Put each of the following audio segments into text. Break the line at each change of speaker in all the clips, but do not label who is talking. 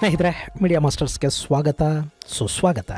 ಸ್ನೇಹಿತರೆ ಮೀಡಿಯಾ ಮಾಸ್ಟರ್ಸ್ಗೆ ಸ್ವಾಗತ, ಸುಸ್ವಾಗತ.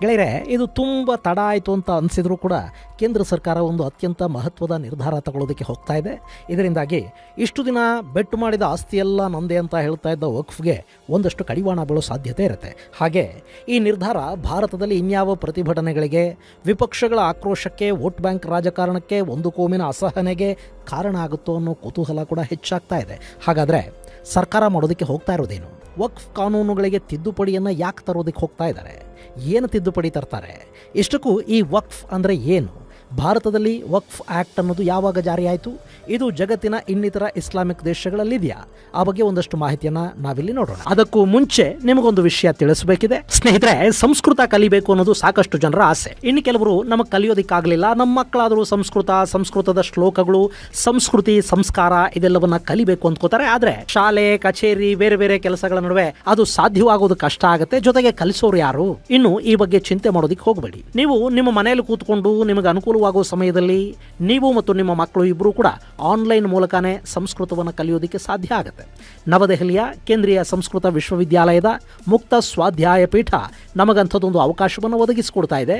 ಗೆಳೆಯರೆ, ಇದು ತುಂಬ ತಡ ಆಯಿತು ಅಂತ ಅನಿಸಿದರೂ ಕೂಡ ಕೇಂದ್ರ ಸರ್ಕಾರ ಒಂದು ಅತ್ಯಂತ ಮಹತ್ವದ ನಿರ್ಧಾರ ತಗೊಳ್ಳೋದಕ್ಕೆ ಹೋಗ್ತಾ ಇದೆ. ಇದರಿಂದಾಗಿ ಇಷ್ಟು ದಿನ ಬೆಟ್ಟು ಮಾಡಿದ ಆಸ್ತಿಯೆಲ್ಲ ನಂದೆ ಅಂತ ಹೇಳ್ತಾ ಇದ್ದ ವಕ್ಫ್ಗೆ ಒಂದಷ್ಟು ಕಡಿವಾಣ ಬೀಳೋ ಸಾಧ್ಯತೆ ಇರುತ್ತೆ. ಹಾಗೆ ಈ ನಿರ್ಧಾರ ಭಾರತದಲ್ಲಿ ಇನ್ಯಾವ ಪ್ರತಿಭಟನೆಗಳಿಗೆ, ವಿಪಕ್ಷಗಳ ಆಕ್ರೋಶಕ್ಕೆ, ವೋಟ್ ಬ್ಯಾಂಕ್ ರಾಜಕಾರಣಕ್ಕೆ, ಒಂದು ಕೋಮಿನ ಅಸಹನೆಗೆ ಕಾರಣ ಆಗುತ್ತೋ ಅನ್ನೋ ಕುತೂಹಲ ಕೂಡ ಹೆಚ್ಚಾಗ್ತಾ ಇದೆ. ಹಾಗಾದರೆ ಸರ್ಕಾರ ಮಾಡೋದಕ್ಕೆ ಹೋಗ್ತಾ ಇರೋದೇನು? ವಕ್ಫ್ ಕಾನೂನುಗಳಿಗೆ ತಿದ್ದುಪಡಿಯನ್ನು ಯಾಕೆ ತರೋದಕ್ಕೆ ಹೋಗ್ತಾ ಇದ್ದಾರೆ ಏನು ತಿದ್ದುಪಡಿ ತರ್ತಾರೆ? ಇಷ್ಟಕ್ಕೂ ಈ ವಕ್ಫ್ ಅಂದರೆ ಏನು? ಭಾರತದಲ್ಲಿ ವಕ್ಫ್ ಆ್ಯಕ್ಟ್ ಅನ್ನೋದು ಯಾವಾಗ ಜಾರಿಯಾಯಿತು? ಇದು ಜಗತ್ತಿನ ಇನ್ನಿತರ ಇಸ್ಲಾಮಿಕ್ ದೇಶಗಳಲ್ಲಿದೆಯಾ? ಆ ಬಗ್ಗೆ ಒಂದಷ್ಟು ಮಾಹಿತಿಯನ್ನು ನಾವಿಲ್ಲಿ ನೋಡೋಣ. ಅದಕ್ಕೂ ಮುಂಚೆ ನಿಮಗೊಂದು ವಿಷಯ ತಿಳಿಸಬೇಕಿದೆ. ಸ್ನೇಹಿತರೆ, ಸಂಸ್ಕೃತ ಕಲಿಬೇಕು ಅನ್ನೋದು ಸಾಕಷ್ಟು ಜನರ ಆಸೆ. ಇನ್ನು ಕೆಲವರು ನಮಗೆ ಕಲಿಯೋದಕ್ಕಾಗಲಿಲ್ಲ. ನಮ್ಮ ಮಕ್ಕಳಾದರೂ ಸಂಸ್ಕೃತ, ಸಂಸ್ಕೃತದ ಶ್ಲೋಕಗಳು, ಸಂಸ್ಕೃತಿ, ಸಂಸ್ಕಾರ ಇದೆಲ್ಲವನ್ನ ಕಲಿಬೇಕು ಅಂದ್ಕೋತಾರೆ. ಆದರೆ ಶಾಲೆ, ಕಚೇರಿ, ಬೇರೆ ಬೇರೆ ಕೆಲಸಗಳ ನಡುವೆ ಅದು ಸಾಧ್ಯವಾಗೋದು ಕಷ್ಟ ಆಗುತ್ತೆ. ಜೊತೆಗೆ ಕಲಿಸೋರು ಯಾರು? ಇನ್ನು ಈ ಬಗ್ಗೆ ಚಿಂತೆ ಮಾಡೋದಕ್ಕೆ ಹೋಗಬೇಡಿ. ನೀವು ನಿಮ್ಮ ಮನೆಯಲ್ಲಿ ಕೂತ್ಕೊಂಡು ನಿಮಗೆ ಅನುಕೂಲವಾಗುವ ಸಮಯದಲ್ಲಿ ನೀವು ಮತ್ತು ನಿಮ್ಮ ಮಕ್ಕಳು ಇಬ್ಬರೂ ಕೂಡ ಆನ್ಲೈನ್ ಮೂಲಕನೇ ಸಂಸ್ಕೃತವನ್ನು ಕಲಿಯೋದಕ್ಕೆ ಸಾಧ್ಯ ಆಗುತ್ತೆ. ನವದೆಹಲಿಯ ಕೇಂದ್ರೀಯ ಸಂಸ್ಕೃತ ವಿಶ್ವವಿದ್ಯಾಲಯದ ಮುಕ್ತ ಸ್ವಾಧ್ಯಾಯ ಪೀಠ ನಮಗಂಥದ್ದೊಂದು ಅವಕಾಶವನ್ನು ಒದಗಿಸಿಕೊಡ್ತಾ ಇದೆ.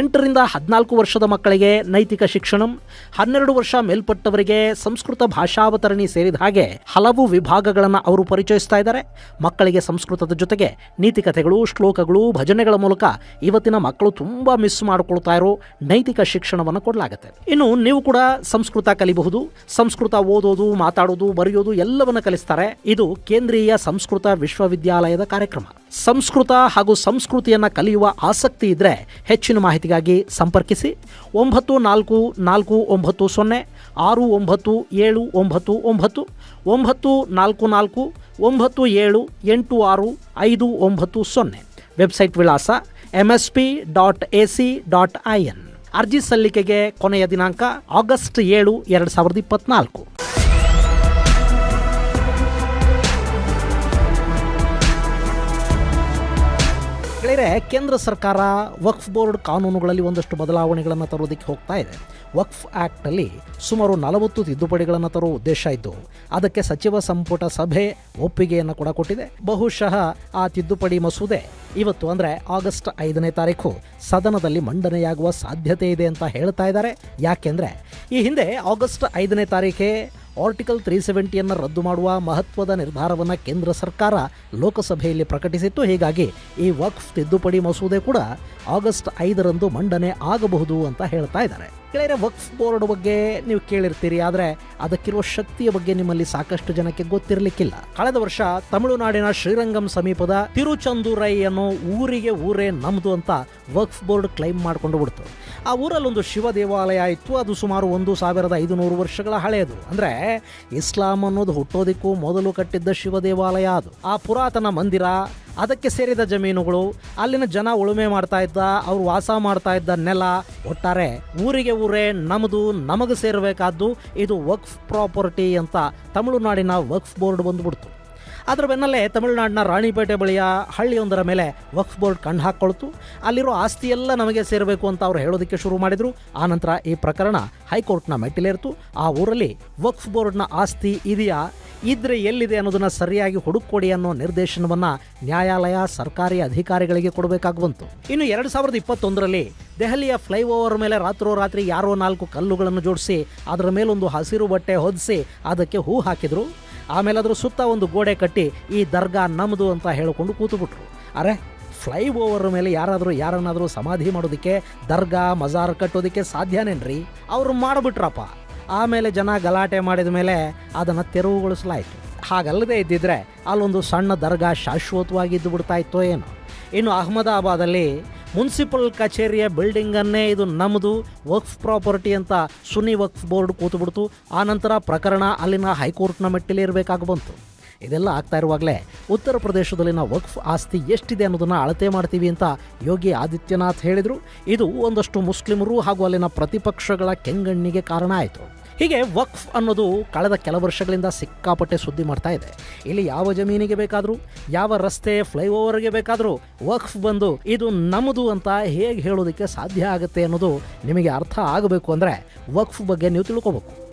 ಎಂಟರಿಂದ ಹದಿನಾಲ್ಕು ವರ್ಷದ ಮಕ್ಕಳಿಗೆ ನೈತಿಕ ಶಿಕ್ಷಣಂ, ಹನ್ನೆರಡು ವರ್ಷ ಮೇಲ್ಪಟ್ಟವರಿಗೆ ಸಂಸ್ಕೃತ ಭಾಷಾವತರಣಿ ಸೇರಿದ ಹಾಗೆ ಹಲವು ವಿಭಾಗಗಳನ್ನು ಅವರು ಪರಿಚಯಿಸ್ತಾ ಇದ್ದಾರೆ. ಮಕ್ಕಳಿಗೆ ಸಂಸ್ಕೃತದ ಜೊತೆಗೆ ನೀತಿಕಥೆಗಳು ಶ್ಲೋಕಗಳು, ಭಜನೆಗಳ ಮೂಲಕ ಇವತ್ತಿನ ಮಕ್ಕಳು ತುಂಬಾ ಮಿಸ್ ಮಾಡಿಕೊಳ್ತಾ ಇರೋ ನೈತಿಕ ಶಿಕ್ಷಣವನ್ನು ಕೊಡಲಾಗುತ್ತೆ. ಇನ್ನು ನೀವು ಕೂಡ ಸಂಸ್ಕೃತ ಕಲಿಬಹುದು, ಸಂಸ್ಕೃತ ಓದೋದು, ಮಾತಾಡೋದು, ಬರೆಯೋದು ಎಲ್ಲವನ್ನ ಕಲಿಸ್ತಾರೆ. ಇದು ಕೇಂದ್ರೀಯ ಸಂಸ್ಕೃತ ವಿಶ್ವವಿದ್ಯಾಲಯದ ಕಾರ್ಯಕ್ರಮ. ಸಂಸ್ಕೃತ ಹಾಗೂ ಸಂಸ್ಕೃತಿಯನ್ನ ಕಲಿಯುವ ಆಸಕ್ತಿ ಇದ್ರೆ ಹೆಚ್ಚಿನ ಮಾಹಿತಿಗಾಗಿ ಸಂಪರ್ಕಿಸಿ. ಒಂಬತ್ತು ನಾಲ್ಕು ನಾಲ್ಕು ಒಂಬತ್ತು ಸೊನ್ನೆ, ಆರು ಒಂಬತ್ತು ಏಳು ಒಂಬತ್ತು ಒಂಬತ್ತು ಒಂಬತ್ತು ನಾಲ್ಕು ನಾಲ್ಕು, ಒಂಬತ್ತು ಏಳು ಎಂಟು ಆರು ಐದು ಒಂಬತ್ತು ಸೊನ್ನೆ. ವೆಬ್ಸೈಟ್ ವಿಳಾಸ M S P dot A C dot I N ಅರ್ಜಿ ಸಲ್ಲಿಕೆಗೆ ಕೊನೆಯ ದಿನಾಂಕ ಆಗಸ್ಟ್ ಏಳು ಎರಡು ಸಾವಿರದ ಇಪ್ಪತ್ನಾಲ್ಕು. ಗೆಳೆಯರೆ ಕೇಂದ್ರ ಸರ್ಕಾರ ವಕ್ಫ್ ಬೋರ್ಡ್ ಕಾನೂನುಗಳಲ್ಲಿ ಒಂದಷ್ಟು ಬದಲಾವಣೆಗಳನ್ನು ತರೋದಕ್ಕೆ ಹೋಗ್ತಾ ಇದೆ. ವಕ್ಫ್ ಆ್ಯಕ್ಟಲ್ಲಿ ಸುಮಾರು ನಲವತ್ತು ತಿದ್ದುಪಡಿಗಳನ್ನು ತರುವ ಉದ್ದೇಶ ಇದ್ದು, ಅದಕ್ಕೆ ಸಚಿವ ಸಂಪುಟ ಸಭೆ ಒಪ್ಪಿಗೆಯನ್ನು ಕೂಡ ಕೊಟ್ಟಿದೆ. ಬಹುಶಃ ಆ ತಿದ್ದುಪಡಿ ಮಸೂದೆ ಇವತ್ತು ಅಂದರೆ ಆಗಸ್ಟ್ ಐದನೇ ತಾರೀಕು ಸದನದಲ್ಲಿ ಮಂಡನೆಯಾಗುವ ಸಾಧ್ಯತೆ ಇದೆ ಅಂತ ಹೇಳ್ತಾ ಇದ್ದಾರೆ. ಯಾಕೆಂದರೆ ಈ ಹಿಂದೆ ಆಗಸ್ಟ್ ಐದನೇ ತಾರೀಕೆ ಆರ್ಟಿಕಲ್ ತ್ರೀ ಸೆವೆಂಟಿಯನ್ನು ರದ್ದು ಮಾಡುವ ಮಹತ್ವದ ನಿರ್ಧಾರವನ್ನು ಕೇಂದ್ರ ಸರ್ಕಾರ ಲೋಕಸಭೆಯಲ್ಲಿ ಪ್ರಕಟಿಸಿತ್ತು. ಹೀಗಾಗಿ ಈ ವಕ್ಫ್ ತಿದ್ದುಪಡಿ ಮಸೂದೆ ಕೂಡ ಆಗಸ್ಟ್ ಐದರಂದು ಮಂಡನೆ ಆಗಬಹುದು ಅಂತ ಹೇಳ್ತಾ ಇದ್ದಾರೆ. ಗೆಳೆಯರೆ ವಕ್ಫ್ ಬೋರ್ಡ್ ಬಗ್ಗೆ ನೀವು ಕೇಳಿರ್ತೀರಿ, ಆದರೆ ಅದಕ್ಕಿರುವ ಶಕ್ತಿಯ ಬಗ್ಗೆ ನಿಮ್ಮಲ್ಲಿ ಸಾಕಷ್ಟು ಜನಕ್ಕೆ ಗೊತ್ತಿರಲಿಕ್ಕಿಲ್ಲ. ಕಳೆದ ವರ್ಷ ತಮಿಳುನಾಡಿನ ಶ್ರೀರಂಗಂ ಸಮೀಪದ ತಿರುಚಂದುರೈ ಅನ್ನೋ ಊರಿಗೆ ಊರೇ ನಮ್ದು ಅಂತ ವಕ್ಫ್ ಬೋರ್ಡ್ ಕ್ಲೈಮ್ ಮಾಡಿಕೊಂಡು ಬಿಡ್ತು. ಆ ಊರಲ್ಲೊಂದು ಶಿವ ದೇವಾಲಯ ಇತ್ತು, ಅದು ಸುಮಾರು ಒಂದು ಸಾವಿರದ ಐದುನೂರು ವರ್ಷಗಳ ಹಳೆಯದು. ಅಂದರೆ ಇಸ್ಲಾಂ ಅನ್ನೋದು ಹುಟ್ಟೋದಿಕ್ಕೂ ಮೊದಲು ಕಟ್ಟಿದ್ದ ಶಿವ ದೇವಾಲಯ ಅದು. ಆ ಪುರಾತನ ಮಂದಿರ ಅದಕ್ಕೆ ಸೇರಿದ ಜಮೀನುಗಳು, ಅಲ್ಲಿನ ಜನ ಉಳುಮೆ ಮಾಡ್ತಾ ಇದ್ದ, ಅವ್ರು ವಾಸ ಮಾಡ್ತಾ ಇದ್ದ ನೆಲ, ಒಟ್ಟಾರೆ ಊರಿಗೆ ಊರೇ ನಮ್ಮದು ನಮಗೆ ಸೇರಬೇಕಾದ್ದು ಇದು ವಕ್ಫ್ ಪ್ರಾಪರ್ಟಿ ಅಂತ ತಮಿಳುನಾಡಿನ ವಕ್ಫ್ ಬೋರ್ಡ್ ಬಂದ್ಬಿಡ್ತು. ಅದರ ಬೆನ್ನಲ್ಲೇ ತಮಿಳುನಾಡಿನ ರಾಣಿಪೇಟೆ ಬಳಿಯ ಹಳ್ಳಿಯೊಂದರ ಮೇಲೆ ವಕ್ಫ್ ಬೋರ್ಡ್ ಕಣ್ಣು ಹಾಕ್ಕೊಳ್ತು ಅಲ್ಲಿರೋ ಆಸ್ತಿ ಎಲ್ಲ ನಮಗೆ ಸೇರಬೇಕು ಅಂತ ಅವರು ಹೇಳೋದಕ್ಕೆ ಶುರು ಮಾಡಿದರು. ಆನಂತರ ಈ ಪ್ರಕರಣ ಹೈಕೋರ್ಟ್ನ ಮೆಟ್ಟಿಲೇರಿತು. ಆ ಊರಲ್ಲಿ ವಕ್ಫ್ ಬೋರ್ಡ್ನ ಆಸ್ತಿ ಇದೆಯಾ? ಇದ್ರೆ ಎಲ್ಲಿದೆ ಅನ್ನೋದನ್ನ ಸರಿಯಾಗಿ ಹುಡುಕೊಡಿ ಅನ್ನೋ ನಿರ್ದೇಶನವನ್ನ ನ್ಯಾಯಾಲಯ, ಸರ್ಕಾರಿ ಅಧಿಕಾರಿಗಳಿಗೆ ಕೊಡಬೇಕಾಗಿ ಬಂತು. ಇನ್ನು ಎರಡು ಸಾವಿರದ ಇಪ್ಪತ್ತೊಂದರಲ್ಲಿ ದೆಹಲಿಯ ಫ್ಲೈಓವರ್ ಮೇಲೆ ರಾತ್ರೋರಾತ್ರಿ ಯಾರೋ ನಾಲ್ಕು ಕಲ್ಲುಗಳನ್ನು ಜೋಡಿಸಿ, ಅದರ ಮೇಲೊಂದು ಹಸಿರು ಬಟ್ಟೆ ಹೊದಿಸಿ, ಅದಕ್ಕೆ ಹೂ ಹಾಕಿದ್ರು. ಆಮೇಲೆ ಅದ್ರ ಸುತ್ತ ಒಂದು ಗೋಡೆ ಕಟ್ಟಿ ಈ ದರ್ಗಾ ನಮ್ಮದು ಅಂತ ಹೇಳಿಕೊಂಡು ಕೂತುಬಿಟ್ರು. ಅರೆ ಫ್ಲೈ ಓವರ್ ಮೇಲೆ ಯಾರಾದರೂ ಯಾರನ್ನಾದರೂ ಸಮಾಧಿ ಮಾಡೋದಕ್ಕೆ, ದರ್ಗಾ, ಮಜಾರ್ ಕಟ್ಟೋದಕ್ಕೆ ಸಾಧ್ಯನೇನ್ರಿ? ಅವರು ಮಾಡಿಬಿಟ್ರಪ್ಪ. ಆಮೇಲೆ ಜನ ಗಲಾಟೆ ಮಾಡಿದ ಮೇಲೆ ಅದನ್ನು ತೆರವುಗೊಳಿಸಲಾಯಿತು. ಹಾಗಲ್ಲದೆ ಇದ್ದಿದ್ರೆ ಅಲ್ಲೊಂದು ಸಣ್ಣ ದರ್ಗಾ ಶಾಶ್ವತವಾಗಿ ಇದ್ದು ಬಿಡ್ತಾ ಇತ್ತೋ ಏನೋ. ಇನ್ನು ಅಹಮದಾಬಾದಲ್ಲಿ ಮುನ್ಸಿಪಲ್ ಕಚೇರಿಯ ಬಿಲ್ಡಿಂಗನ್ನೇ ಇದು ನಮ್ಮದು ವಕ್ಫ್ ಪ್ರಾಪರ್ಟಿ ಅಂತ ಸುನಿ ವಕ್ಫ್ ಬೋರ್ಡ್ ಕೂತುಬಿಡ್ತು. ನಂತರ ಪ್ರಕರಣ ಅಲ್ಲಿನ ಹೈಕೋರ್ಟ್ನ ಮೆಟ್ಟಿಲೇ ಇರಬೇಕಾಗಿ ಬಂತು. ಇದೆಲ್ಲ ಆಗ್ತಾ ಇರುವಾಗಲೇ ಉತ್ತರ ಪ್ರದೇಶದಲ್ಲಿನ ವಕ್ಫ್ ಆಸ್ತಿ ಎಷ್ಟಿದೆ ಅನ್ನೋದನ್ನ ಅಳತೆ ಮಾಡ್ತೀವಿ ಅಂತ ಯೋಗಿ ಆದಿತ್ಯನಾಥ್ ಹೇಳಿದರು. ಇದು ಒಂದಷ್ಟು ಮುಸ್ಲಿಮರು ಹಾಗೂ ಅಲ್ಲಿನ ಪ್ರತಿಪಕ್ಷಗಳ ಕೆಂಗಣ್ಣಿಗೆ ಕಾರಣ ಆಯಿತು. ಹೀಗೆ ವಕ್ಫ್ ಅನ್ನೋದು ಕಳೆದ ಕೆಲ ವರ್ಷಗಳಿಂದ ಸಿಕ್ಕಾಪಟ್ಟೆ ಸುದ್ದಿ ಮಾಡ್ತಾ ಇದೆ. ಇಲ್ಲಿ ಯಾವ ಜಮೀನಿಗೆ ಬೇಕಾದರೂ, ಯಾವ ರಸ್ತೆ ಫ್ಲೈಓವರ್ಗೆ ಬೇಕಾದರೂ ವಕ್ಫ್ ಬಂದು ಇದು ನಮ್ಮದು ಅಂತ ಹೇಗೆ ಹೇಳೋದಕ್ಕೆ ಸಾಧ್ಯ ಆಗುತ್ತೆ ಅನ್ನೋದು ನಿಮಗೆ ಅರ್ಥ ಆಗಬೇಕು ಅಂದರೆ ವಕ್ಫ್ ಬಗ್ಗೆ ನೀವು ತಿಳ್ಕೊಬೇಕು.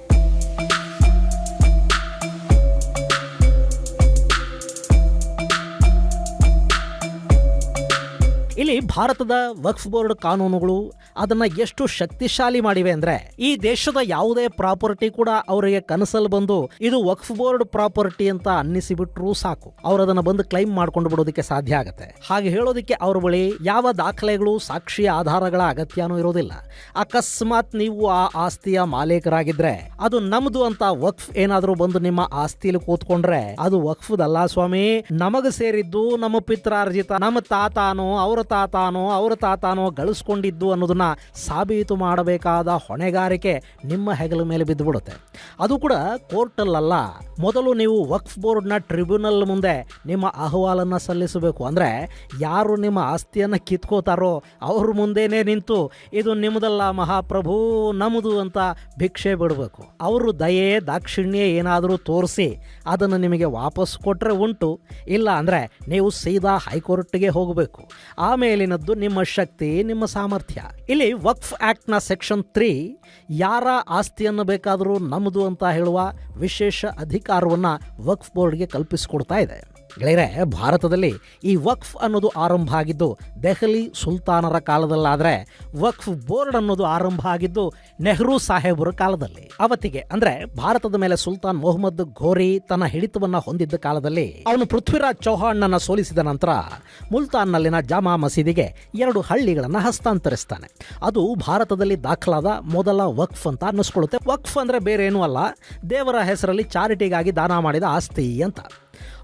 ಈ ಭಾರತದ ವಕ್ಫ್ ಬೋರ್ಡ್ ಕಾನೂನುಗಳು ಅದನ್ನ ಎಷ್ಟು ಶಕ್ತಿಶಾಲಿ ಮಾಡಿವೆ ಅಂದ್ರೆ ಈ ದೇಶದ ಯಾವುದೇ ಪ್ರಾಪರ್ಟಿ ಕೂಡ ಅವರಿಗೆ ಕನಸಲ್ಲಿ ಬಂದು ಇದು ವಕ್ಫ್ ಬೋರ್ಡ್ ಪ್ರಾಪರ್ಟಿ ಅಂತ ಅನ್ನಿಸಿಬಿಟ್ರು ಸಾಕು. ಅವ್ರು ಅದನ್ನ ಬಂದು ಕ್ಲೈಮ್ ಮಾಡ್ಕೊಂಡು ಬಿಡೋದಕ್ಕೆ ಸಾಧ್ಯ ಆಗುತ್ತೆ. ಹಾಗೆ ಹೇಳೋದಕ್ಕೆ ಅವ್ರ ಬಳಿ ಯಾವ ದಾಖಲೆಗಳು ಸಾಕ್ಷಿ ಆಧಾರಗಳ ಅಗತ್ಯನೂ ಇರೋದಿಲ್ಲ. ಅಕಸ್ಮಾತ್ ನೀವು ಆ ಆಸ್ತಿಯ ಮಾಲೀಕರಾಗಿದ್ರೆ ಅದು ನಮ್ದು ಅಂತ ವಕ್ಫ್ ಏನಾದ್ರೂ ಬಂದು ನಿಮ್ಮ ಆಸ್ತಿಲಿ ಕೂತ್ಕೊಂಡ್ರೆ ಅದು ವಕ್ಫದಲ್ಲ ಸ್ವಾಮಿ. ನಮಗ ಸೇರಿದ್ದು ನಮ್ಮ ಪಿತ್ರಾರ್ಜಿತ, ನಮ್ಮ ತಾತಾನೋ, ಅವರ ತಾತಾನೋ, ಅವರ ತಾತಾನೋ ಗಳಿಸ್ಕೊಂಡಿದ್ದು ಅನ್ನೋದನ್ನ ಸಾಬೀತು ಮಾಡಬೇಕಾದ ಹೊಣೆಗಾರಿಕೆ ನಿಮ್ಮ ಹೆಗಲ ಮೇಲೆ ಬಿದ್ದುಬಿಡುತ್ತೆ. ಅದು ಕೂಡ ಕೋರ್ಟಲ್ಲಲ್ಲ. ಮೊದಲು ನೀವು ವಕ್ಫ್ ಬೋರ್ಡ್ನ ಟ್ರಿಬ್ಯುನಲ್ ಮುಂದೆ ನಿಮ್ಮ ಅಹವಾಲನ್ನು ಸಲ್ಲಿಸಬೇಕು. ಅಂದರೆ ಯಾರು ನಿಮ್ಮ ಆಸ್ತಿಯನ್ನು ಕಿತ್ಕೋತಾರೋ ಅವ್ರ ಮುಂದೆನೇ ನಿಂತು ಇದು ನಿಮ್ಮದಲ್ಲ ಮಹಾಪ್ರಭು ನಮ್ಮದು ಅಂತ ಭಿಕ್ಷೆ ಬಿಡಬೇಕು. ಅವರು ದಯೆ, ದಾಕ್ಷಿಣ್ಯ ಏನಾದರೂ ತೋರಿಸಿ ಅದನ್ನು ನಿಮಗೆ ವಾಪಸ್ ಕೊಟ್ಟರೆ ಉಂಟು. ಇಲ್ಲ ಅಂದರೆ ನೀವು ಸೀದಾ ಹೈಕೋರ್ಟ್ಗೆ ಹೋಗಬೇಕು. ಆಮೇಲಿನದ್ದು ನಿಮ್ಮ ಶಕ್ತಿ, ನಿಮ್ಮ ಸಾಮರ್ಥ್ಯ. ಇಲ್ಲಿ ವಕ್ಫ್ ಆಕ್ಟ್ನ ಸೆಕ್ಷನ್ ತ್ರೀ, ಯಾರ ಆಸ್ತಿಯನ್ನು ಬೇಕಾದರೂ ನಮ್ಮದು ಅಂತ ಹೇಳುವ ವಿಶೇಷ ಅಧಿಕಾರವನ್ನು ವಕ್ಫ್ ಬೋರ್ಡ್ಗೆ ಕಲ್ಪಿಸಿಕೊಡ್ತಾ ಇದೆ. ಗೆಳೆಯರೆ, ಭಾರತದಲ್ಲಿ ಈ ವಕ್ಫ್ ಅನ್ನೋದು ಆರಂಭ ಆಗಿದ್ದು ದೆಹಲಿ ಸುಲ್ತಾನರ ಕಾಲದಲ್ಲಾದರೆ ವಕ್ಫ್ ಬೋರ್ಡ್ ಅನ್ನೋದು ಆರಂಭ ಆಗಿದ್ದು ನೆಹರು ಸಾಹೇಬರ ಕಾಲದಲ್ಲಿ. ಅವತ್ತಿಗೆ ಅಂದ್ರೆ ಭಾರತದ ಮೇಲೆ ಸುಲ್ತಾನ್ ಮೊಹಮ್ಮದ್ ಘೋರಿ ತನ್ನ ಹಿಡಿತವನ್ನ ಹೊಂದಿದ್ದ ಕಾಲದಲ್ಲಿ ಅವನು ಪೃಥ್ವಿರಾಜ್ ಚೌಹಾಣ್ನನ್ನು ಸೋಲಿಸಿದ ನಂತರ ಮುಲ್ತಾನ್ನಲ್ಲಿನ ಜಾಮಾ ಮಸೀದಿಗೆ ಎರಡು ಹಳ್ಳಿಗಳನ್ನು ಹಸ್ತಾಂತರಿಸ್ತಾನೆ. ಅದು ಭಾರತದಲ್ಲಿ ದಾಖಲಾದ ಮೊದಲ ವಕ್ಫ್ ಅಂತ ಅನ್ನಿಸ್ಕೊಳ್ಳುತ್ತೆ. ವಕ್ಫ್ ಅಂದ್ರೆ ಬೇರೆ ಏನೂ ಅಲ್ಲ, ದೇವರ ಹೆಸರಲ್ಲಿ ಚಾರಿಟಿಗಾಗಿ ದಾನ ಮಾಡಿದ ಆಸ್ತಿ ಅಂತ.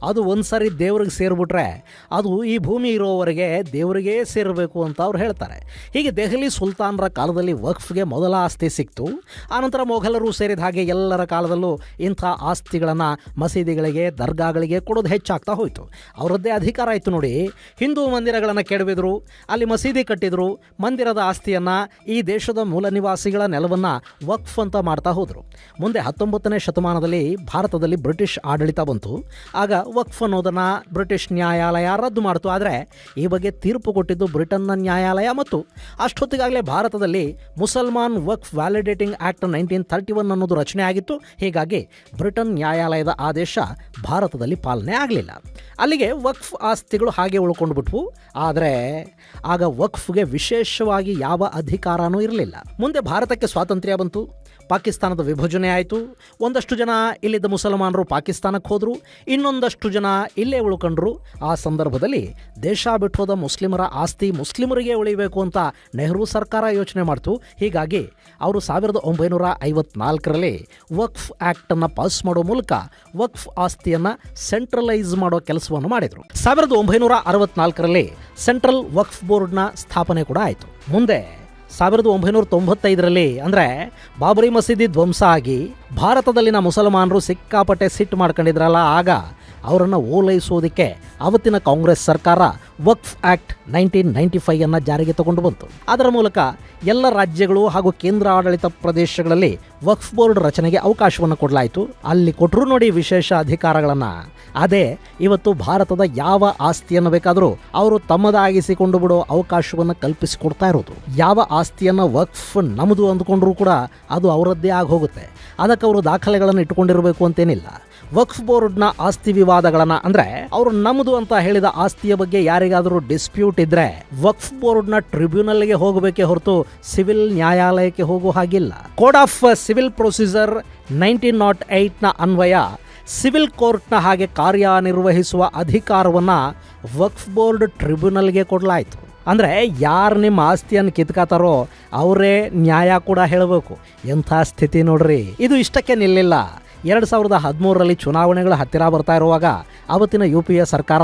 ಅದು ಒಂದು ಸಾರಿ ದೇವ್ರಿಗೆ ಸೇರಿಬಿಟ್ರೆ ಅದು ಈ ಭೂಮಿ ಇರೋವರೆಗೆ ದೇವರಿಗೇ ಸೇರಬೇಕು ಅಂತ ಅವ್ರು ಹೇಳ್ತಾರೆ. ಹೀಗೆ ದೆಹಲಿ ಸುಲ್ತಾನರ ಕಾಲದಲ್ಲಿ ವಕ್ಫ್ಗೆ ಮೊದಲ ಆಸ್ತಿ ಸಿಕ್ತು. ಆನಂತರ ಮೊಘಲರು ಸೇರಿದ ಹಾಗೆ ಎಲ್ಲರ ಕಾಲದಲ್ಲೂ ಇಂಥ ಆಸ್ತಿಗಳನ್ನು ಮಸೀದಿಗಳಿಗೆ, ದರ್ಗಾಗಳಿಗೆ ಕೊಡೋದು ಹೆಚ್ಚಾಗ್ತಾ ಹೋಯಿತು. ಅವರದ್ದೇ ಅಧಿಕಾರ ಆಯಿತು ನೋಡಿ. ಹಿಂದೂ ಮಂದಿರಗಳನ್ನು ಕೆಡವಿದ್ರು, ಅಲ್ಲಿ ಮಸೀದಿ ಕಟ್ಟಿದ್ರು, ಮಂದಿರದ ಆಸ್ತಿಯನ್ನು ಈ ದೇಶದ ಮೂಲ ನಿವಾಸಿಗಳ ನೆಲವನ್ನು ವಕ್ಫ್ ಅಂತ ಮಾಡ್ತಾ ಹೋದರು. ಮುಂದೆ ಹತ್ತೊಂಬತ್ತನೇ ಶತಮಾನದಲ್ಲಿ ಭಾರತದಲ್ಲಿ ಬ್ರಿಟಿಷ್ ಆಡಳಿತ ಬಂತು. ಆಗ ವಕ್ಫ್ ಅನ್ನೋದನ್ನು ಬ್ರಿಟಿಷ್ ನ್ಯಾಯಾಲಯ ರದ್ದು ಮಾಡಿತು. ಆದರೆ ಈ ಬಗ್ಗೆ ತೀರ್ಪು ಕೊಟ್ಟಿದ್ದು ಬ್ರಿಟನ್ನ ನ್ಯಾಯಾಲಯ ಮತ್ತು ಅಷ್ಟೊತ್ತಿಗಾಗಲೇ ಭಾರತದಲ್ಲಿ Musalman Waqf validating act nineteen thirty one ಅನ್ನೋದು ರಚನೆ ಆಗಿತ್ತು. ಹೀಗಾಗಿ ಬ್ರಿಟನ್ ನ್ಯಾಯಾಲಯದ ಆದೇಶ ಭಾರತದಲ್ಲಿ ಪಾಲನೆ ಆಗಲಿಲ್ಲ. ಅಲ್ಲಿಗೆ ವಕ್ಫ್ ಆಸ್ತಿಗಳು ಹಾಗೆ ಉಳ್ಕೊಂಡು ಬಿಟ್ವು. ಆದರೆ ಆಗ ವಕ್ಫ್ಗೆ ವಿಶೇಷವಾಗಿ ಯಾವ ಅಧಿಕಾರನೂ ಇರಲಿಲ್ಲ. ಮುಂದೆ ಭಾರತಕ್ಕೆ ಸ್ವಾತಂತ್ರ್ಯ ಬಂತು. ಪಾಕಿಸ್ತಾನದ ವಿಭಜನೆ ಆಯಿತು. ಒಂದಷ್ಟು ಜನ ಇಲ್ಲಿದ್ದ ಮುಸಲ್ಮಾನರು ಪಾಕಿಸ್ತಾನಕ್ಕೆ ಹೋದರು. ಇನ್ನೊಂದಷ್ಟು ಜನ ಇಲ್ಲೇ ಉಳ್ಕೊಂಡ್ರು. ಆ ಸಂದರ್ಭದಲ್ಲಿ ದೇಶ ಬಿಟ್ಟೋದ ಮುಸ್ಲಿಮರ ಆಸ್ತಿ ಮುಸ್ಲಿಮರಿಗೆ ಉಳಿಬೇಕು ಅಂತ ನೆಹರು ಸರ್ಕಾರ ಯೋಚನೆ ಮಾಡ್ತು. ಹೀಗಾಗಿ ಅವರು ಸಾವಿರದ ಒಂಬೈನೂರ ಐವತ್ನಾಲ್ಕರಲ್ಲಿ ವಕ್ಫ್ ಆ್ಯಕ್ಟನ್ನು ಪಾಸ್ ಮಾಡೋ ಮೂಲಕ ವಕ್ಫ್ ಆಸ್ತಿಯನ್ನು ಸೆಂಟ್ರಲೈಸ್ ಮಾಡೋ ಕೆಲಸವನ್ನು ಮಾಡಿದರು. ಸಾವಿರದ ಒಂಬೈನೂರ ಅರವತ್ನಾಲ್ಕರಲ್ಲಿ ಸೆಂಟ್ರಲ್ ವಕ್ಫ್ ಬೋರ್ಡ್ನ ಸ್ಥಾಪನೆ ಕೂಡ ಆಯಿತು. ಮುಂದೆ ಸಾವಿರದ ಒಂಬೈನೂರ ತೊಂಬತ್ತೈದರಲ್ಲಿ ಅಂದರೆ ಬಾಬರಿ ಮಸೀದಿ ಧ್ವಂಸ ಆಗಿ ಭಾರತದಲ್ಲಿನ ಮುಸಲ್ಮಾನರು ಸಿಕ್ಕಾಪಟ್ಟೆ ಸಿಟ್ಟು ಮಾಡ್ಕೊಂಡಿದ್ರಲ್ಲ ಆಗ ಅವರನ್ನು ಓಲೈಸೋದಕ್ಕೆ ಅವತ್ತಿನ ಕಾಂಗ್ರೆಸ್ ಸರ್ಕಾರ ವಕ್ಫ್ ಆ್ಯಕ್ಟ್ ನೈನ್ಟೀನ್ ನೈಂಟಿ ಫೈವನ್ನು ಜಾರಿಗೆ ತಗೊಂಡು ಬಂತು. ಅದರ ಮೂಲಕ ಎಲ್ಲ ರಾಜ್ಯಗಳು ಹಾಗೂ ಕೇಂದ್ರ ಆಡಳಿತ ಪ್ರದೇಶಗಳಲ್ಲಿ ವಕ್ಫ್ ಬೋರ್ಡ್ ರಚನೆಗೆ ಅವಕಾಶವನ್ನು ಕೊಡಲಾಯಿತು. ಅಲ್ಲಿ ಕೊಟ್ಟರು ನೋಡಿ ವಿಶೇಷ ಅಧಿಕಾರಗಳನ್ನು. ಅದೇ ಇವತ್ತು ಭಾರತದ ಯಾವ ಆಸ್ತಿಯನ್ನು ಬೇಕಾದರೂ ಅವರು ತಮ್ಮದಾಗಿಸಿಕೊಂಡು ಬಿಡೋ ಅವಕಾಶವನ್ನು ಕಲ್ಪಿಸಿಕೊಡ್ತಾ ಇರೋದು. ಯಾವ ಆಸ್ತಿಯನ್ನು ವಕ್ಫ್ ನಮ್ಮದು ಅಂದ್ಕೊಂಡ್ರೂ ಕೂಡ ಅದು ಅವರದ್ದೇ ಆಗಿ ಹೋಗುತ್ತೆ ಅದಕ್ಕೆ ಅವರು ದಾಖಲೆಗಳನ್ನು ಇಟ್ಟುಕೊಂಡಿರಬೇಕು ಅಂತೇನಿಲ್ಲ. ವಕ್ಫ್ ಬೋರ್ಡ್ನ ಆಸ್ತಿ ವಿವಾದಗಳನ್ನ, ಅಂದ್ರೆ ಅವರು ನಮ್ದು ಅಂತ ಹೇಳಿದ ಆಸ್ತಿಯ ಬಗ್ಗೆ ಯಾರಿಗಾದರೂ ಡಿಸ್ಪ್ಯೂಟ್ ಇದ್ರೆ ವಕ್ಫ್ ಬೋರ್ಡ್ನ ಟ್ರಿಬ್ಯುನಲ್ಗೆ ಹೋಗಬೇಕೆ ಹೊರತು ಸಿವಿಲ್ ನ್ಯಾಯಾಲಯಕ್ಕೆ ಹೋಗೋ ಹಾಗಿಲ್ಲ. Code of civil procedure nineteen nought ಏಯ್ಟ್ನ ಅನ್ವಯ, ಸಿವಿಲ್ ಕೋರ್ಟ್ನ ಹಾಗೆ ಕಾರ್ಯನಿರ್ವಹಿಸುವ ಅಧಿಕಾರವನ್ನ ವಕ್ಫ್ ಬೋರ್ಡ್ ಟ್ರಿಬ್ಯುನಲ್ಗೆ ಕೊಡಲಾಯಿತು. ಅಂದರೆ ಯಾರು ನಿಮ್ಮ ಆಸ್ತಿಯನ್ನು ಕಿತ್ಕಾತಾರೋ ಅವರೇ ನ್ಯಾಯ ಕೂಡ ಹೇಳಬೇಕು. ಎಂಥ ಸ್ಥಿತಿ ನೋಡ್ರಿ. ಇದು ಇಷ್ಟಕ್ಕೆ ನಿಲ್ಲಿಲ್ಲ. ಎರಡು ಸಾವಿರದ ಹದಿಮೂರರಲ್ಲಿ ಚುನಾವಣೆಗಳು ಹತ್ತಿರ ಬರ್ತಾ ಇರುವಾಗ ಅವತ್ತಿನ ಯು ಪಿ ಎ ಸರ್ಕಾರ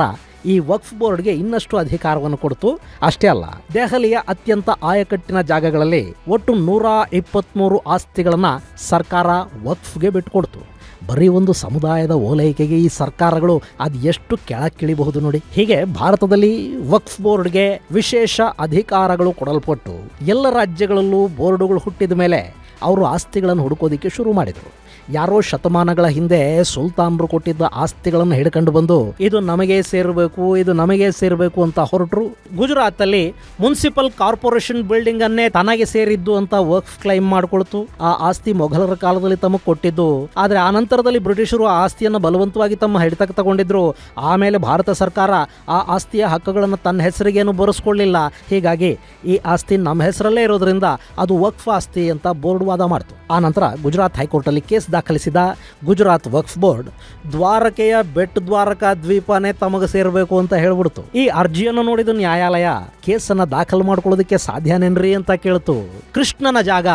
ಈ ವಕ್ಫ್ ಬೋರ್ಡ್ಗೆ ಇನ್ನಷ್ಟು ಅಧಿಕಾರವನ್ನು ಕೊಡ್ತು. ಅಷ್ಟೇ ಅಲ್ಲ, ದೆಹಲಿಯ ಅತ್ಯಂತ ಆಯಕಟ್ಟಿನ ಜಾಗಗಳಲ್ಲಿ ಒಟ್ಟು ನೂರ ಇಪ್ಪತ್ತ್ಮೂರು ಆಸ್ತಿಗಳನ್ನು ಸರ್ಕಾರ ವಕ್ಫ್ಗೆ ಬಿಟ್ಟುಕೊಡ್ತು ಬರೀ ಒಂದು ಸಮುದಾಯದ ಓಲೈಕೆಗೆ ಈ ಸರ್ಕಾರಗಳು ಅದು ಎಷ್ಟು ಕೆಳಕ್ಕಿಳಿಬಹುದು ನೋಡಿ. ಹೀಗೆ ಭಾರತದಲ್ಲಿ ವಕ್ಫ್ ಬೋರ್ಡ್ಗೆ ವಿಶೇಷ ಅಧಿಕಾರಗಳು ಕೊಡಲ್ಪಟ್ಟು ಎಲ್ಲ ರಾಜ್ಯಗಳಲ್ಲೂ ಬೋರ್ಡುಗಳು ಹುಟ್ಟಿದ ಮೇಲೆ ಅವರು ಆಸ್ತಿಗಳನ್ನು ಹುಡುಕೋದಿಕ್ಕೆ ಶುರು ಮಾಡಿದರು. ಯಾರೋ ಶತಮಾನಗಳ ಹಿಂದೆ ಸುಲ್ತಾನರು ಕೊಟ್ಟಿದ್ದ ಆಸ್ತಿಗಳನ್ನು ಹಿಡ್ಕೊಂಡು ಬಂದು, ಇದು ನಮಗೆ ಸೇರಬೇಕು, ಇದು ನಮಗೆ ಸೇರಬೇಕು ಅಂತ ಹೊರಟರು. ಗುಜರಾತ್ ಅಲ್ಲಿ ಮುನ್ಸಿಪಲ್ ಕಾರ್ಪೊರೇಷನ್ ಬಿಲ್ಡಿಂಗ್ ಅನ್ನೇ ತನಗೆ ಸೇರಿದ್ದು ಅಂತ ವರ್ಕ್ ಕ್ಲೈಮ್ ಮಾಡಿಕೊಳ್ತು. ಆ ಆಸ್ತಿ ಮೊಘಲರ ಕಾಲದಲ್ಲಿ ತಮಗೆ ಕೊಟ್ಟಿದ್ದು. ಆದ್ರೆ ಆ ನಂತರದಲ್ಲಿ ಬ್ರಿಟಿಷರು ಆ ಆಸ್ತಿಯನ್ನು ಬಲವಂತವಾಗಿ ತಮ್ಮ ಹಿಡಿತಕ್ಕೆ ತಗೊಂಡಿದ್ರು. ಆಮೇಲೆ ಭಾರತ ಸರ್ಕಾರ ಆ ಆಸ್ತಿಯ ಹಕ್ಕುಗಳನ್ನು ತನ್ನ ಹೆಸರಿಗೇನು ಬರೆಸ್ಕೊಳ್ಳಿಲ್ಲ. ಹೀಗಾಗಿ ಈ ಆಸ್ತಿ ನಮ್ಮ ಹೆಸರಲ್ಲೇ ಇರೋದ್ರಿಂದ ಅದು ವಕ್ಫ್ ಆಸ್ತಿ ಅಂತ ಬೋರ್ಡ್ ವಾದ ಮಾಡ್ತು. ಆ ನಂತರ ಗುಜರಾತ್ ಹೈಕೋರ್ಟ್ ಅಲ್ಲಿ ಕೇಸ್ ದಾಖಲಿಸಿದ ಗುಜರಾತ್ ವಕ್ಫ್ ಬೋರ್ಡ್, ದ್ವಾರಕೆಯ ಬೆಟ್ ದ್ವಾರಕಾ ದ್ವೀಪನೇ ತಮಗೆ ಸೇರಬೇಕು ಅಂತ ಹೇಳ್ಬಿಡ್ತು. ಈ ಅರ್ಜಿಯನ್ನು ನೋಡಿದ ನ್ಯಾಯಾಲಯ, ಕೇಸನ್ನ ದಾಖಲು ಮಾಡ್ಕೊಳ್ಳೋದಕ್ಕೆ ಸಾಧ್ಯನೇನ್ರಿ ಅಂತ ಕೇಳ್ತು. ಕೃಷ್ಣನ ಜಾಗ,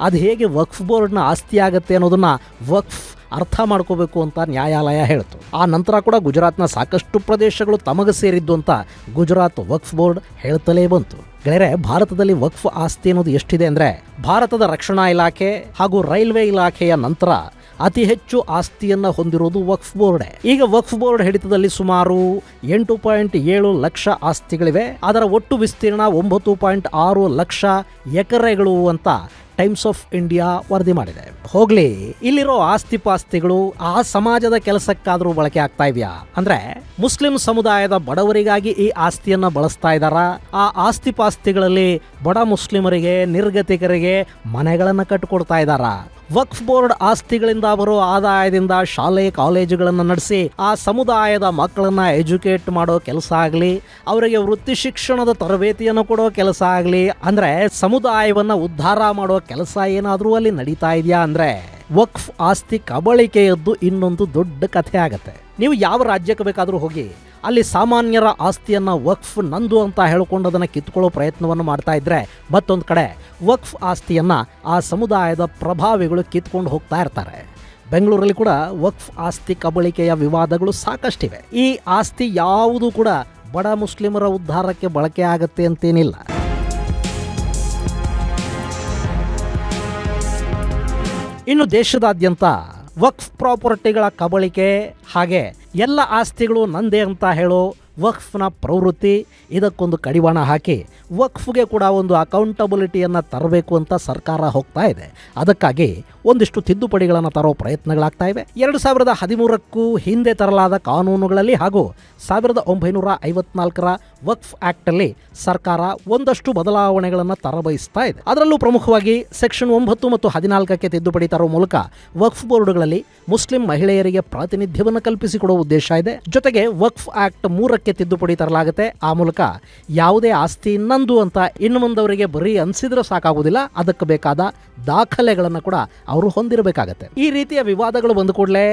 ಅದು ಹೇಗೆ ವಕ್ಫ್ ಬೋರ್ಡ್ನ ಆಸ್ತಿ ಆಗತ್ತೆ ಅನ್ನೋದನ್ನ ವಕ್ಫ್ ಅರ್ಥ ಮಾಡ್ಕೋಬೇಕು ಅಂತ ನ್ಯಾಯಾಲಯ ಹೇಳ್ತು. ಆ ನಂತರ ಕೂಡ ಗುಜರಾತ್ನ ಸಾಕಷ್ಟು ಪ್ರದೇಶಗಳು ತಮಗೆ ಸೇರಿದ್ದು ಅಂತ ಗುಜರಾತ್ ವಕ್ಫ್ ಬೋರ್ಡ್ ಹೇಳ್ತಲೇ ಬಂತು. ಗೆಳೆಯರೆ, ಭಾರತದಲ್ಲಿ ವಕ್ಫ್ ಆಸ್ತಿ ಅನ್ನೋದು ಎಷ್ಟಿದೆ ಅಂದ್ರೆ ಭಾರತದ ರಕ್ಷಣಾ ಇಲಾಖೆ ಹಾಗೂ ರೈಲ್ವೆ ಇಲಾಖೆಯ ನಂತರ ಅತಿ ಹೆಚ್ಚು ಆಸ್ತಿಯನ್ನ ಹೊಂದಿರುವುದು ವಕ್ಫ್ ಬೋರ್ಡ್. ಈಗ ವಕ್ಫ್ ಬೋರ್ಡ್ ಹಿಡಿತದಲ್ಲಿ ಸುಮಾರು ಎಂಟು ಪಾಯಿಂಟ್ ಏಳು ಲಕ್ಷ ಆಸ್ತಿಗಳಿವೆ. ಅದರ ಒಟ್ಟು ವಿಸ್ತೀರ್ಣ ಒಂಬತ್ತು ಪಾಯಿಂಟ್ ಆರು ಲಕ್ಷ ಎಕರೆಗಳು ಅಂತ ಟೈಮ್ಸ್ ಆಫ್ ಇಂಡಿಯಾ ವರದಿ ಮಾಡಿದೆ. ಹೋಗ್ಲಿ, ಇಲ್ಲಿರೋ ಆಸ್ತಿ ಪಾಸ್ತಿಗಳು ಆ ಸಮಾಜದ ಕೆಲಸಕ್ಕಾದ್ರೂ ಬಳಕೆ ಆಗ್ತಾ ಇದೆಯಾ? ಅಂದ್ರೆ ಮುಸ್ಲಿಂ ಸಮುದಾಯದ ಬಡವರಿಗಾಗಿ ಈ ಆಸ್ತಿಯನ್ನ ಬಳಸ್ತಾ ಇದಾರ ಆ ಆಸ್ತಿ ಪಾಸ್ತಿಗಳಲ್ಲಿ ಬಡ ಮುಸ್ಲಿಮರಿಗೆ, ನಿರ್ಗತಿಕರಿಗೆ ಮನೆಗಳನ್ನ ಕಟ್ಟಿಕೊಡ್ತಾ ಇದಾರ ವಕ್ಫ್ ಬೋರ್ಡ್ ಆಸ್ತಿಗಳಿಂದ ಬರೋ ಆದಾಯದಿಂದ ಶಾಲೆ, ಕಾಲೇಜುಗಳನ್ನು ನಡೆಸಿ ಆ ಸಮುದಾಯದ ಮಕ್ಕಳನ್ನ ಎಜುಕೇಟ್ ಮಾಡೋ ಕೆಲಸ ಆಗಲಿ, ಅವರಿಗೆ ವೃತ್ತಿ ಶಿಕ್ಷಣದ ತರಬೇತಿಯನ್ನು ಕೊಡೋ ಕೆಲಸ ಆಗಲಿ, ಅಂದ್ರೆ ಸಮುದಾಯವನ್ನ ಉದ್ಧಾರ ಮಾಡೋ ಕೆಲಸ ಏನಾದರೂ ಅಲ್ಲಿ ನಡೀತಾ ಇದೆಯಾ ಅಂದರೆ ವಕ್ಫ್ ಆಸ್ತಿ ಕಬಳಿಕೆಯದ್ದು ಇನ್ನೊಂದು ದೊಡ್ಡ ಕಥೆ ಆಗತ್ತೆ. ನೀವು ಯಾವ ರಾಜ್ಯಕ್ಕೆ ಬೇಕಾದರೂ ಹೋಗಿ ಅಲ್ಲಿ ಸಾಮಾನ್ಯರ ಆಸ್ತಿಯನ್ನು ವಕ್ಫ್ ನಂದು ಅಂತ ಹೇಳ್ಕೊಂಡು ಅದನ್ನು ಕಿತ್ಕೊಳ್ಳೋ ಪ್ರಯತ್ನವನ್ನು ಮಾಡ್ತಾ ಇದ್ರೆ ಮತ್ತೊಂದು ಕಡೆ ವಕ್ಫ್ ಆಸ್ತಿಯನ್ನು ಆ ಸಮುದಾಯದ ಪ್ರಭಾವಿಗಳು ಕಿತ್ಕೊಂಡು ಹೋಗ್ತಾ ಇರ್ತಾರೆ. ಬೆಂಗಳೂರಲ್ಲಿ ಕೂಡ ವಕ್ಫ್ ಆಸ್ತಿ ಕಬಳಿಕೆಯ ವಿವಾದಗಳು ಸಾಕಷ್ಟಿವೆ. ಈ ಆಸ್ತಿ ಯಾವುದು ಕೂಡ ಬಡ ಮುಸ್ಲಿಮರ ಉದ್ಧಾರಕ್ಕೆ ಬಳಕೆ ಆಗತ್ತೆ ಅಂತೇನಿಲ್ಲ. ಇನ್ನು ದೇಶದಾದ್ಯಂತ ವಕ್ಫ್ ಪ್ರಾಪರ್ಟಿಗಳ ಕಬಳಿಕೆ ಹಾಗೆ ಎಲ್ಲ ಆಸ್ತಿಗಳು ನಂದೇ ಅಂತ ಹೇಳೋ ವಕ್ಫ್ನ ಪ್ರವೃತ್ತಿ, ಇದಕ್ಕೊಂದು ಕಡಿವಾಣ ಹಾಕಿ ವಕ್ಫ್ಗೆ ಕೂಡ ಒಂದು ಅಕೌಂಟಬಿಲಿಟಿಯನ್ನು ತರಬೇಕು ಅಂತ ಸರ್ಕಾರ ಹೋಗ್ತಾ ಇದೆ. ಅದಕ್ಕಾಗಿ ಒಂದಿಷ್ಟು ತಿದ್ದುಪಡಿಗಳನ್ನು ತರೋ ಪ್ರಯತ್ನಗಳಾಗ್ತಾ ಇವೆ. ಎರಡು ಸಾವಿರದ ಹದಿಮೂರಕ್ಕೂ ಹಿಂದೆ ತರಲಾದ ಕಾನೂನುಗಳಲ್ಲಿ ಹಾಗೂ ಸಾವಿರದ ಒಂಬೈನೂರ ಐವತ್ನಾಲ್ಕರ ವಕ್ಫ್ ಆ್ಯಕ್ಟಲ್ಲಿ ಸರ್ಕಾರ ಒಂದಷ್ಟು ಬದಲಾವಣೆಗಳನ್ನು ತರಬಯಸ್ತಾ ಇದೆ. ಅದರಲ್ಲೂ ಪ್ರಮುಖವಾಗಿ ಸೆಕ್ಷನ್ ಒಂಬತ್ತು ಮತ್ತು ಹದಿನಾಲ್ಕಕ್ಕೆ ತಿದ್ದುಪಡಿ ತರುವ ಮೂಲಕ ವಕ್ಫ್ ಬೋರ್ಡ್ಗಳಲ್ಲಿ ಮುಸ್ಲಿಂ ಮಹಿಳೆಯರಿಗೆ ಪ್ರಾತಿನಿಧ್ಯವನ್ನು ಕಲ್ಪಿಸಿಕೊಡುವ ಉದ್ದೇಶ ಇದೆ. ಜೊತೆಗೆ ವಕ್ಫ್ ಆಕ್ಟ್ ಮೂರಕ್ಕೆ ತಿದ್ದುಪಡಿ ತರಲಾಗುತ್ತೆ. ಆ ಮೂಲಕ ಯಾವುದೇ ಆಸ್ತಿ ಇನ್ನೊಂದು ಅಂತ ಇನ್ನು ಮುಂದವರಿಗೆ ಬರೀ ಅನ್ಸಿದ್ರೆ ಸಾಕಾಗುವುದಿಲ್ಲ. ಅದಕ್ಕೆ ಬೇಕಾದ ದಾಖಲೆಗಳನ್ನು ಕೂಡ ಅವರು ಹೊಂದಿರಬೇಕಾಗತ್ತೆ. ಈ ರೀತಿಯ ವಿವಾದಗಳು ಬಂದ ಕೂಡಲೇ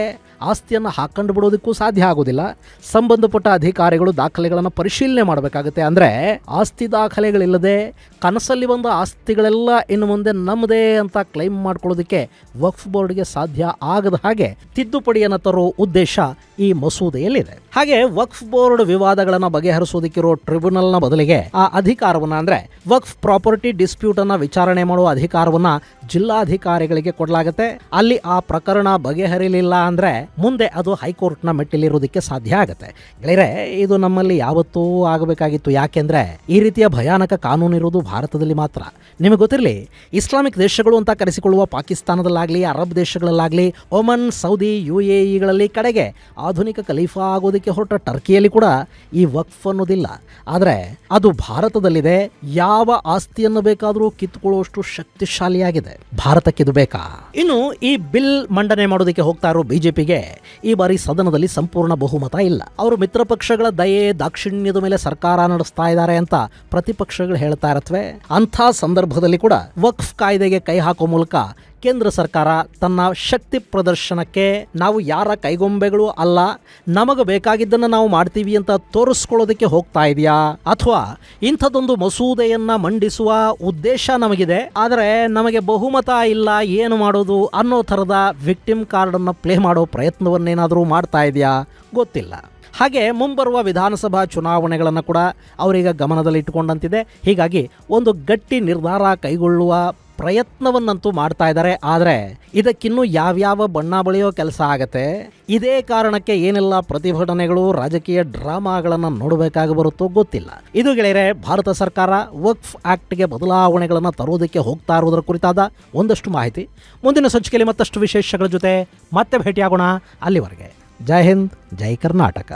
ಆಸ್ತಿಯನ್ನು ಹಾಕೊಂಡು ಬಿಡೋದಕ್ಕೂ ಸಾಧ್ಯ ಆಗೋದಿಲ್ಲ. ಸಂಬಂಧಪಟ್ಟ ಅಧಿಕಾರಿಗಳು ದಾಖಲೆಗಳನ್ನು ಪರಿಶೀಲನೆ ಮಾಡಬೇಕಾಗುತ್ತೆ. ಅಂದ್ರೆ ಆಸ್ತಿ ದಾಖಲೆಗಳಿಲ್ಲದೆ ಕನಸಲ್ಲಿ ಬಂದ ಆಸ್ತಿಗಳೆಲ್ಲ ಇನ್ನು ಮುಂದೆ ನಮ್ಮದೇ ಅಂತ ಕ್ಲೈಮ್ ಮಾಡ್ಕೊಳ್ಳೋದಕ್ಕೆ ವಕ್ಫ್ ಬೋರ್ಡ್ಗೆ ಸಾಧ್ಯ ಆಗದ ಹಾಗೆ ತಿದ್ದುಪಡಿಯನ್ನು ತರೋ ಉದ್ದೇಶ ಈ ಮಸೂದೆಯಲ್ಲಿದೆ. ಹಾಗೆ ವಕ್ಫ್ ಬೋರ್ಡ್ ವಿವಾದಗಳನ್ನು ಬಗೆಹರಿಸೋದಕ್ಕಿರೋ ಟ್ರಿಬ್ಯುನಲ್ನ ಬದಲಿಗೆ ಆ ಅಧಿಕಾರವನ್ನ ಅಂದ್ರೆ ವಕ್ಫ್ ಪ್ರಾಪರ್ಟಿ ಡಿಸ್ಪ್ಯೂಟನ್ನು ವಿಚಾರಣೆ ಮಾಡುವ ಅಧಿಕಾರವನ್ನ ಜಿಲ್ಲಾಧಿಕಾರಿಗಳಿಗೆ ಕೊಡಲಾಗುತ್ತೆ ಅಲ್ಲಿ ಆ ಪ್ರಕರಣ ಬಗೆಹರಿಲಿಲ್ಲ ಅಂದ್ರೆ ಮುಂದೆ ಅದು ಹೈಕೋರ್ಟ್ನ ಮೆಟ್ಟಿಲಿರೋದಕ್ಕೆ ಸಾಧ್ಯ ಆಗುತ್ತೆ. ಗೆಳೆಯರೆ, ಇದು ನಮ್ಮಲ್ಲಿ ಯಾವತ್ತೂ ಆಗಬೇಕಾಗಿತ್ತು. ಯಾಕೆಂದ್ರೆ ಈ ರೀತಿಯ ಭಯಾನಕ ಕಾನೂನು ಇರುವುದು ಭಾರತದಲ್ಲಿ ಮಾತ್ರ. ನಿಮಗೆ ಗೊತ್ತಿರಲಿ, ಇಸ್ಲಾಮಿಕ್ ದೇಶಗಳು ಅಂತ ಕರೆಸಿಕೊಳ್ಳುವ ಪಾಕಿಸ್ತಾನದಲ್ಲಾಗಲಿ, ಅರಬ್ ದೇಶಗಳಲ್ಲಾಗಲಿ, ಒಮನ್, ಸೌದಿ ಯು ಎ ಕಡೆಗೆ ಆಧುನಿಕ ಖಲೀಫಾ ಆಗೋದಕ್ಕೆ ಹೊರಟ ಟರ್ಕಿಯಲ್ಲಿ ಕೂಡ ಈ ವಕ್ಫ್ ಅನ್ನೋದಿಲ್ಲ. ಆದರೆ ಅದು ಭಾರತದಲ್ಲಿದೆ. ಯಾವ ಆಸ್ತಿಯನ್ನು ಬೇಕಾದರೂ ಕಿತ್ತುಕೊಳ್ಳುವಷ್ಟು ಶಕ್ತಿಶಾಲಿಯಾಗಿದೆ. ಭಾರತಕ್ಕಿದು ಬೇಕಾ? ಇನ್ನು ಈ ಬಿಲ್ ಮಂಡನೆ ಮಾಡೋದಕ್ಕೆ ಹೋಗ್ತಾ ಇರೋ ಬಿಜೆಪಿಗೆ ಈ ಬಾರಿ ಸದನದಲ್ಲಿ ಸಂಪೂರ್ಣ ಬಹುಮತ ಇಲ್ಲ. ಅವರು ಮಿತ್ರ ಪಕ್ಷಗಳ ದಯೆ, ದಾಕ್ಷಿಣ್ಯದ ಮೇಲೆ ಸರ್ಕಾರ ನಡೆಸ್ತಾ ಇದ್ದಾರೆ ಅಂತ ಪ್ರತಿಪಕ್ಷಗಳು ಹೇಳ್ತಾ ಇರತ್ವೆ. ಅಂಥ ಸಂದರ್ಭದಲ್ಲಿ ಕೂಡ ವಕ್ಫ್ ಕಾಯ್ದೆಗೆ ಕೈ ಹಾಕೋ ಮೂಲಕ ಕೇಂದ್ರ ಸರ್ಕಾರ ತನ್ನ ಶಕ್ತಿ ಪ್ರದರ್ಶನಕ್ಕೆ ನಾವು ಯಾರ ಕೈಗೊಂಬೆಗಳು ಅಲ್ಲ, ನಮಗೆ ಬೇಕಾಗಿದ್ದನ್ನು ನಾವು ಮಾಡ್ತೀವಿ ಅಂತ ತೋರಿಸ್ಕೊಳ್ಳೋದಕ್ಕೆ ಹೋಗ್ತಾ ಇದೆಯಾ? ಅಥವಾ ಇಂಥದ್ದೊಂದು ಮಸೂದೆಯನ್ನು ಮಂಡಿಸುವ ಉದ್ದೇಶ ನಮಗಿದೆ, ಆದರೆ ನಮಗೆ ಬಹುಮತ ಇಲ್ಲ ಏನು ಮಾಡೋದು ಅನ್ನೋ ಥರದ ವಿಕ್ಟಿಮ್ ಕಾರ್ಡನ್ನು ಪ್ಲೇ ಮಾಡೋ ಪ್ರಯತ್ನವನ್ನೇನಾದರೂ ಮಾಡ್ತಾ ಇದೆಯಾ? ಗೊತ್ತಿಲ್ಲ. ಹಾಗೆ ಮುಂಬರುವ ವಿಧಾನಸಭಾ ಚುನಾವಣೆಗಳನ್ನು ಕೂಡ ಅವರೀಗ ಗಮನದಲ್ಲಿಟ್ಟುಕೊಂಡಂತಿದೆ ಹೀಗಾಗಿ ಒಂದು ಗಟ್ಟಿ ನಿರ್ಧಾರ ಕೈಗೊಳ್ಳುವ ಪ್ರಯತ್ನವನ್ನಂತೂ ಮಾಡ್ತಾ ಇದ್ದಾರೆ. ಆದರೆ ಇದಕ್ಕಿನ್ನೂ ಯಾವ್ಯಾವ ಬಣ್ಣ ಬಳಿಯೋ ಕೆಲಸ ಆಗತ್ತೆ. ಇದೇ ಕಾರಣಕ್ಕೆ ಏನೆಲ್ಲ ಪ್ರತಿಭಟನೆಗಳು, ರಾಜಕೀಯ ಡ್ರಾಮಾಗಳನ್ನು ನೋಡಬೇಕಾಗಿ ಬರುತ್ತೋ ಗೊತ್ತಿಲ್ಲ. ಇದು ಗೆಳೆಯರೆ, ಭಾರತ ಸರ್ಕಾರ ವಕ್ಫ್ ಆಕ್ಟ್ಗೆ ಬದಲಾವಣೆಗಳನ್ನು ತರುವುದಕ್ಕೆ ಹೋಗ್ತಾ ಇರುವುದರ ಕುರಿತಾದ ಒಂದಷ್ಟು ಮಾಹಿತಿ. ಮುಂದಿನ ಸಂಚಿಕೆಯಲ್ಲಿ ಮತ್ತಷ್ಟು ವಿಶೇಷಗಳ ಜೊತೆ ಮತ್ತೆ ಭೇಟಿಯಾಗೋಣ ಅಲ್ಲಿವರೆಗೆ. ಜೈ ಹಿಂದ್, ಜೈ ಕರ್ನಾಟಕ.